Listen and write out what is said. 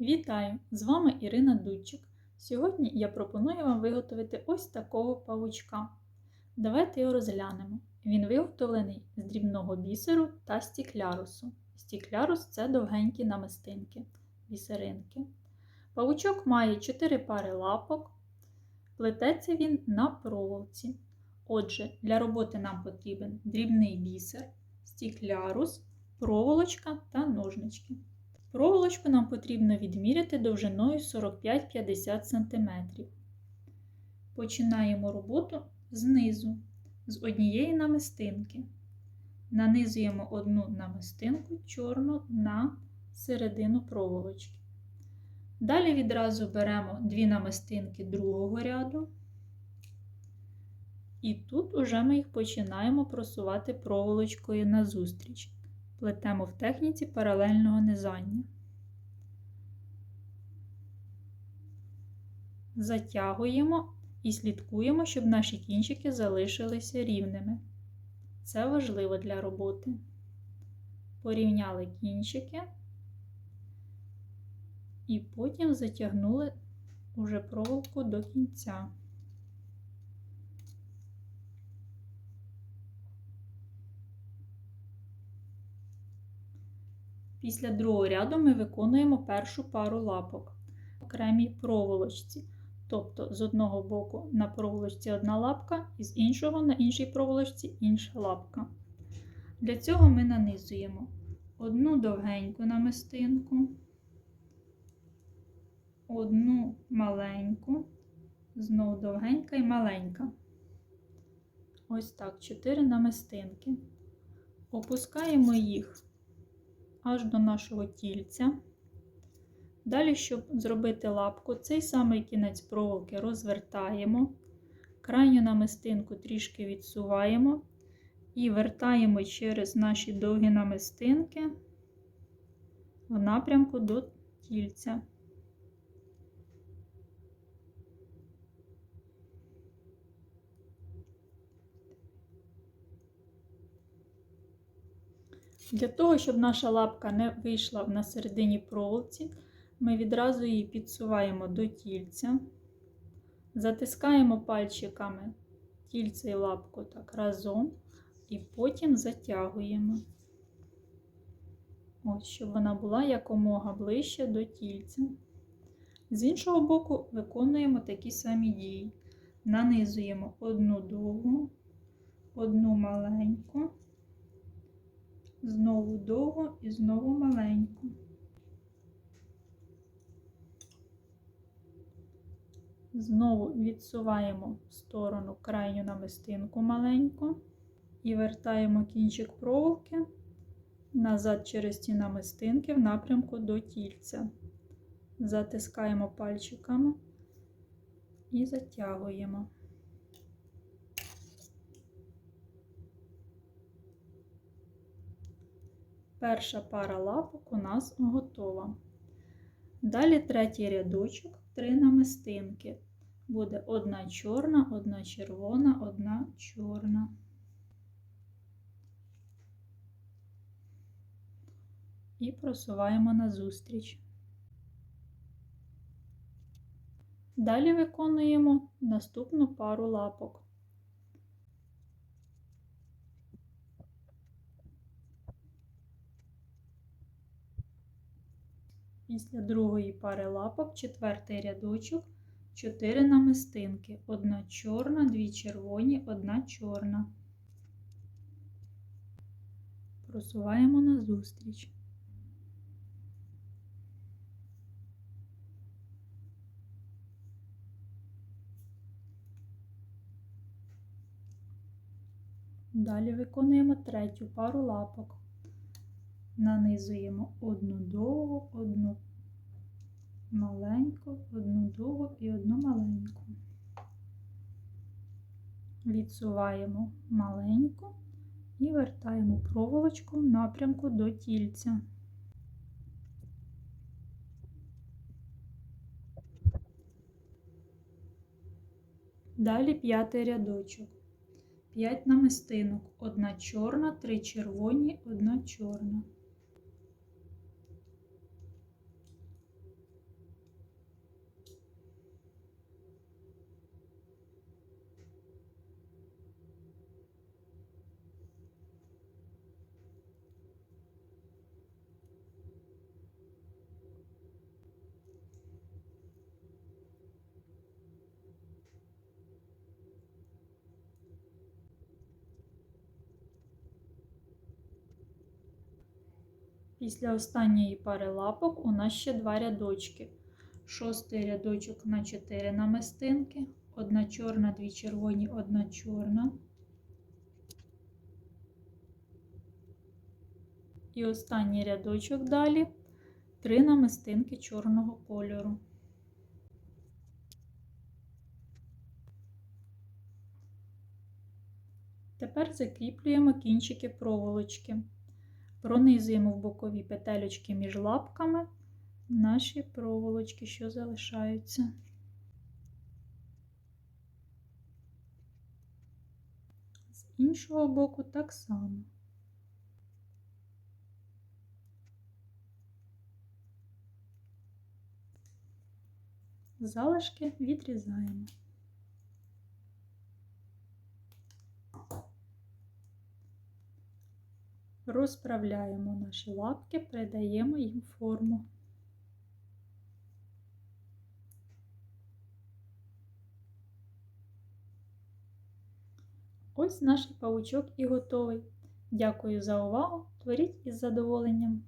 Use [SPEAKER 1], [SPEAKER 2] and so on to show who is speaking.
[SPEAKER 1] Вітаю! З вами Ірина Дудчик. Сьогодні я пропоную вам виготовити ось такого павучка. Давайте його розглянемо. Він виготовлений з дрібного бісеру та стіклярусу. Стіклярус це довгенькі намистинки, бісеринки. Павучок має 4 пари лапок. Плететься він на проволоці. Отже, для роботи нам потрібен дрібний бісер, стіклярус, проволочка та ножнички. Проволочку нам потрібно відміряти довжиною 45-50 см. Починаємо роботу знизу, з однієї намистинки. Нанизуємо одну намистинку чорну на середину проволочки. Далі відразу беремо дві намистинки другого ряду. І тут уже ми їх починаємо просувати проволочкою назустріч. Плетемо в техніці паралельного низання. Затягуємо і слідкуємо, щоб наші кінчики залишилися рівними. Це важливо для роботи. Порівняли кінчики і потім затягнули уже проволоку до кінця. Після другого ряду ми виконуємо першу пару лапок в окремій проволочці. Тобто з одного боку на проволочці одна лапка, і з іншого на іншій проволочці інша лапка. Для цього ми нанизуємо одну довгеньку намистинку, одну маленьку, знову довгенька і маленька. Ось так, чотири намистинки. Опускаємо їх аж до нашого тільця. Далі, щоб зробити лапку, цей самий кінець проволоки розвертаємо, крайню намистинку трішки відсуваємо і вертаємо через наші довгі намистинки в напрямку до тільця. Для того, щоб наша лапка не вийшла на середині проволоці, ми відразу її підсуваємо до тільця, затискаємо пальчиками тільце і лапку так разом, і потім затягуємо, Ось, щоб вона була якомога ближче до тільця. З іншого боку, виконуємо такі самі дії. Нанизуємо одну довгу, одну маленьку, знову довгу і знову маленьку. Знову відсуваємо в сторону крайню намистинку маленьку і вертаємо кінчик проволоки назад через ті намистинки в напрямку до тільця. Затискаємо пальчиками і затягуємо. Перша пара лапок у нас готова. Далі третій рядочок, три намистинки. Буде одна чорна, одна червона, одна чорна. І просуваємо назустріч. Далі виконуємо наступну пару лапок. Після другої пари лапок четвертий рядочок, 4 намистинки, одна чорна, дві червоні, одна чорна. Просуваємо назустріч. Далі виконуємо третю пару лапок нанизуємо одну довгу, одну маленьку, одну довгу і одну маленьку. Відсуваємо маленьку і вертаємо проволочку в напрямку до тільця. Далі п'ятий рядочок. 5 намистинок, одна чорна, три червоні, одна чорна. Після останньої пари лапок у нас ще два рядочки. Шостий рядочок на 4 намистинки. Одна чорна, дві червоні, одна чорна. І останній рядочок далі три намистинки чорного кольору. Тепер закріплюємо кінчики проволочки. Пронизуємо в бокові петелечки між лапками наші проволочки, що залишаються. З іншого боку так само. Залишки відрізаємо. Розправляємо наші лапки, придаємо їм форму. Ось наш павучок і готовий. Дякую за увагу. Творіть із задоволенням.